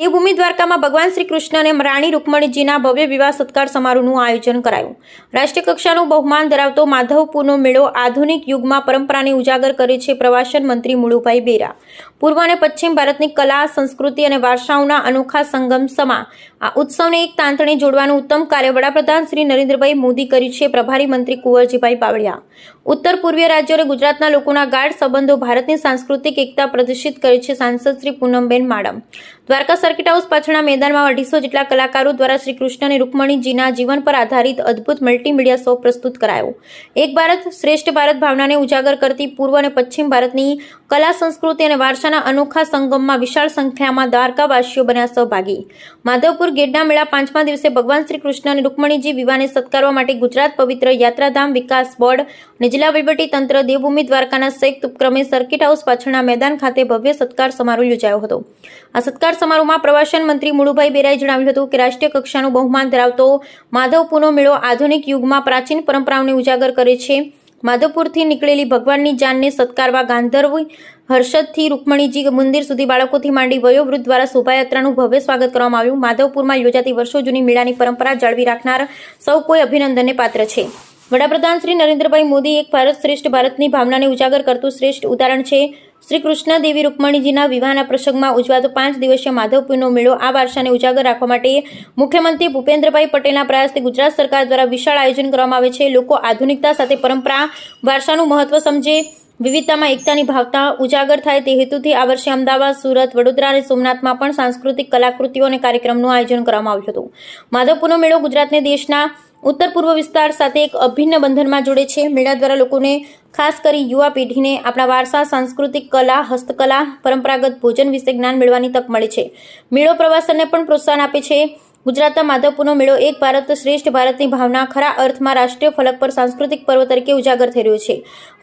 દેવભૂમિ દ્વારકામાં ભગવાન શ્રી કૃષ્ણ અને રાણી રૂકમણીજીના ભવ્ય વિવાહ સત્કાર સમારોહનું આયોજન કરાયું. રાષ્ટ્રીય કક્ષાનું બહુમાન ધરાવતો માધવપુરનો મેળો આધુનિક યુગમાં પરંપરાને ઉજાગર કરે છે પ્રવાસન મંત્રી મુળુભાઈ બેરા. પૂર્વ અને પશ્ચિમ ભારતની કલા, સંસ્કૃતિ અને વારસાઓના અનોખા સંગમ સમા આ ઉત્સવને એક તાંતણે જોડવાનું ઉત્તમ કાર્ય વડાપ્રધાન શ્રી નરેન્દ્રભાઈ મોદી કર્યું છે પ્રભારી મંત્રી કુંવરજીભાઈ બાવળિયા ઉત્તર પૂર્વીય રાજ્યો અને ગુજરાતના લોકોના ગાઢ સંબંધો ભારતની સાંસ્કૃતિક એકતા પ્રદર્શિત કરે છે સાંસદ શ્રી પૂનમબેન માડમ. દ્વારકા સર્કિટ હાઉસ પાછળના મેદાનમાં અઢીસો જેટલા કલાકારો દ્વારા શ્રી કૃષ્ણ અને રૂકમણીજીના જીવન પર આધારિત અદ્ભુત મલ્ટીમીડિયા શો પ્રસ્તુત કરાયો. એક ભારત શ્રેષ્ઠ ભારત ભાવનાને ઉજાગર કરતી પૂર્વ અને પશ્ચિમ ભારતની કલા, સંસ્કૃતિ અને વારસાના અનોખા સંગમમાં વિશાળ સંખ્યામાં દ્વારકાવાસીઓ બન્યા સહભાગી. માધવપુર ગેડના મેળા પાંચમા દિવસે ભગવાન શ્રી કૃષ્ણ અને રૂકમણીજી વિવાહને સત્કારવા માટે ગુજરાત પવિત્ર યાત્રાધામ વિકાસ બોર્ડ અને જિલ્લા તંત્ર દેવભૂમિ દ્વારકાના સંયુક્ત ઉપક્રમે સર્કિટ હાઉસ પાછળના મેદાન ખાતે ભવ્ય સત્કાર સમારોહ યોજાયો હતો. આ સત્કાર સમારોહમાં પ્રવાસન મંત્રી મુળુભાઈ બેરાએ જણાવ્યું હતું કે રાષ્ટ્રીય કક્ષાનું બહુમાન ધરાવતો માધવપુરનો મેળો આધુનિક યુગમાં પ્રાચીન પરંપરાઓને ઉજાગર કરે છે. માધવપુરથી નીકળેલી ભગવાનની જાનને સત્કારવા ગાંધર્વ હર્ષદથી રૂકમણીજી મંદિર સુધી બાળકોથી માંડી વયોવૃદ્ધ દ્વારા શોભાયાત્રાનું ભવ્ય સ્વાગત કરવામાં આવ્યું. માધવપુરમાં યોજાતી વર્ષો જૂની મેળાની પરંપરા જાળવી રાખનાર સૌ કોઈ અભિનંદનને પાત્ર છે. વડાપ્રધાન શ્રી નરેન્દ્રભાઈ મોદી એક ભારત શ્રેષ્ઠ ભારતની ભાવનાને ઉજાગર કરતું શ્રેષ્ઠ ઉદાહરણ છે શ્રી કૃષ્ણ દેવી રૂકમણીજીના વિવાહના પ્રસંગમાં ઉજવાતો પાંચ દિવસીય માધવપુરનો મેળો આ વારસાને ઉજાગર રાખવા માટે મુખ્યમંત્રી ભૂપેન્દ્રભાઈ પટેલના પ્રયાસથી ગુજરાત સરકાર દ્વારા વિશાળ આયોજન કરવામાં આવે છે. લોકો આધુનિકતા સાથે પરંપરા, વારસાનું મહત્વ સમજે વિવિધતામાં એકતાની ભાવના ઉજાગર થાય તે હેતુથી આ વર્ષે અમદાવાદ, સુરત, વડોદરા અને સોમનાથમાં પણ સાંસ્કૃતિક કલાકૃતિઓ અને કાર્યક્રમનું આયોજન કરવામાં આવ્યું હતું. માધવપુરનો મેળો ગુજરાતને દેશના ઉત્તર પૂર્વ વિસ્તાર સાથે એક અભિન્ન બંધનમાં જોડે છે. મેળા દ્વારા લોકોને ખાસ કરી યુવા પેઢીને આપણા વારસા સાંસ્કૃતિક કલા, હસ્તકલા, પરંપરાગત ભોજન વિશે જ્ઞાન મેળવવાની તક મળે છે. મેળો પ્રવાસનને પણ પ્રોત્સાહન આપે છે. ગુજરાતના માધવપુરનો મેળો એક ભારત શ્રેષ્ઠ ભારતની ભાવના, ખરા અર્થમાં રાષ્ટ્રીય ફલક પર સાંસ્કૃતિક પર્વ તરીકે ઉજાગર થઈ રહ્યો છે.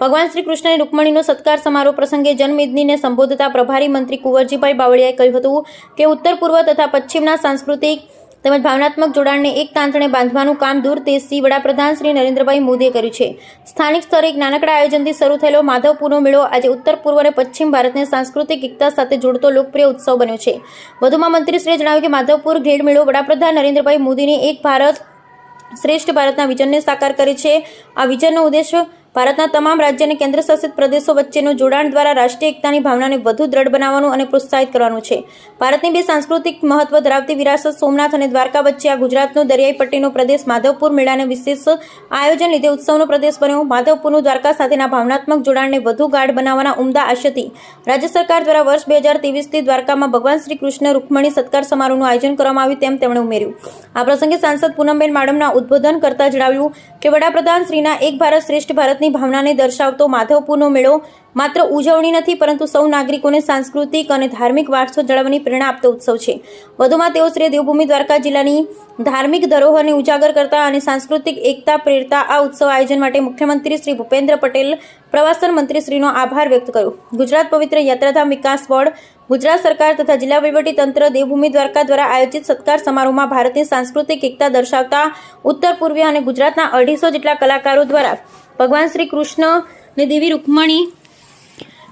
ભગવાન શ્રી કૃષ્ણની રૂકમણીનો સત્કાર સમારોહ પ્રસંગે જનમેદનીને સંબોધતા પ્રભારી મંત્રી કુંવરજીભાઈ બાવળિયાએ કહ્યું હતું કે ઉત્તર પૂર્વ તથા પશ્ચિમના સાંસ્કૃતિક તેમજ ભાવનાત્મક જોડાણને એક તાંતણે બાંધવાનું કામ દૂર તેજથી વડાપ્રધાન શ્રી નરેન્દ્રભાઈ મોદીએ કર્યું છે. સ્થાનિક સ્તરે એક નાનકડા આયોજનથી શરૂ થયેલો માધવપુરનો મેળો આજે ઉત્તર પૂર્વ અને પશ્ચિમ ભારતને સાંસ્કૃતિક એકતા સાથે જોડતો લોકપ્રિય ઉત્સવ બન્યો છે. વધુમાં મંત્રીશ્રીએ જણાવ્યું કે માધવપુર ઘેડ મેળો વડાપ્રધાન નરેન્દ્રભાઈ મોદીની એક ભારત શ્રેષ્ઠ ભારતના વિઝનને સાકાર કરે છે. આ વિઝનનો ઉદ્દેશ ભારતના તમામ રાજ્ય અને કેન્દ્રશાસિત પ્રદેશો વચ્ચેનું જોડાણ દ્વારા રાષ્ટ્રીય એકતાની ભાવનાને વધુ દ્રઢ બનાવવાનું અને પ્રોત્સાહિત કરવાનું છે. ભારતની બે સાંસ્કૃતિક મહત્વ ધરાવતી વિરાસત સોમનાથ અને દ્વારકા વચ્ચે આ ગુજરાતનો દરિયાઈ પટ્ટીનો પ્રદેશ માધવપુર મેળાને વિશેષ આયોજન લીધે ઉત્સવનો પ્રદેશ બન્યો. માધવપુરનું દ્વારકા સાથેના ભાવનાત્મક જોડાણને વધુ ગાઢ બનાવવાના ઉમદા આશયથી રાજ્ય સરકાર દ્વારા વર્ષ બે હજાર ત્રેવીસથી દ્વારકામાં ભગવાન શ્રી કૃષ્ણ રૂકમણી સત્કાર સમારોહનું આયોજન કરવામાં આવ્યું તેમ તેમણે ઉમેર્યું. આ પ્રસંગે સાંસદ પૂનમબેન માડમના ઉદ્બોધન કરતા જણાવ્યું કે વડાપ્રધાન શ્રીના એક ભારત શ્રેષ્ઠ ભારતની ભાવનાને દર્શાવતો માધવપુરનો મેળો માત્ર ઉજવણી નથી, પરંતુ સૌ નાગરિકોને સાંસ્કૃતિક અને ધાર્મિક વારસો જળવવાની પ્રેરણા આપતો ઉત્સવ છે. વધુમાં તેઓ શ્રી દેવભૂમિ દ્વારકા જિલ્લાની ધાર્મિક ધરોહરને ઉજાગર કરતા અને સાંસ્કૃતિક એકતા પ્રેરતા આ ઉત્સવ આયોજન માટે મુખ્યમંત્રી શ્રી ભૂપેન્દ્ર પટેલ, પ્રવાસન મંત્રીશ્રીનો આભાર વ્યક્ત કર્યો. ગુજરાત પવિત્ર યાત્રાધામ વિકાસ બોર્ડ, ગુજરાત સરકાર તથા જિલ્લા તંત્ર દેવભૂમિ દ્વારકા દ્વારા આયોજિત સત્કાર સમારોહમાં ભારતની સાંસ્કૃતિક એકતા દર્શાવતા ઉત્તર પૂર્વીય અને ગુજરાતના અઢીસો જેટલા કલાકારો દ્વારા ભગવાન શ્રી કૃષ્ણ ને દેવી રૂકમણી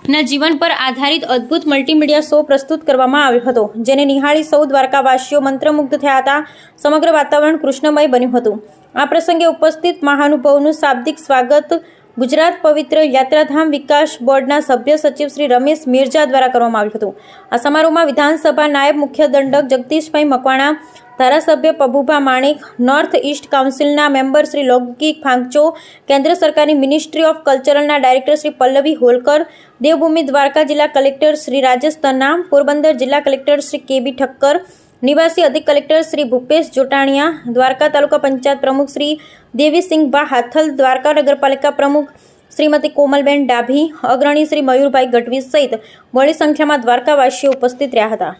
ના જીવન પર આધારિત અદ્ભુત મલ્ટીમીડિયા શો પ્રસ્તુત કરવામાં આવ્યો હતો, જેને નિહાળી સૌ દ્વારકાવાસીઓ મંત્રમુગ્ધ થયા હતા. સમગ્ર વાતાવરણ કૃષ્ણમય બન્યું હતું. આ પ્રસંગે ઉપસ્થિત મહાનુભવનું શાબ્દિક સ્વાગત ગુજરાત પવિત્ર યાત્રાધામ વિકાસ બોર્ડના સભ્ય સચિવ શ્રી રમેશ મિર્જા દ્વારા કરવામાં આવ્યું હતું. આ સમારોહમાં વિધાનસભા નાયબ મુખ્ય દંડક જગદીશભાઈ મકવાણા ધારાસભ્ય પબુભા માણેક નોર્થ ઇસ્ટ કાઉન્સિલના મેમ્બર શ્રી લૌકિક ફાંગચો, કેન્દ્ર સરકારની મિનિસ્ટ્રી ઓફ કલ્ચરલના ડાયરેક્ટર શ્રી પલ્લવી હોલકર, દેવભૂમિ દ્વારકા જિલ્લા કલેક્ટર શ્રી રાજસ્થાનના પોરબંદર જિલ્લા કલેક્ટર શ્રી કેબી ઠક્કર, નિવાસી અધિક કલેક્ટર શ્રી ભૂપેશ જોટાણીયા, દ્વારકા તાલુકા પંચાયત પ્રમુખ શ્રી દેવીસિંહભા હાથલ, દ્વારકા નગરપાલિકા પ્રમુખ શ્રીમતી કોમલબેન ડાભી, અગ્રણી શ્રી મયુરભાઈ ગઢવી સહિત મોડી સંખ્યામાં દ્વારકાવાસીઓ ઉપસ્થિત રહ્યા હતા.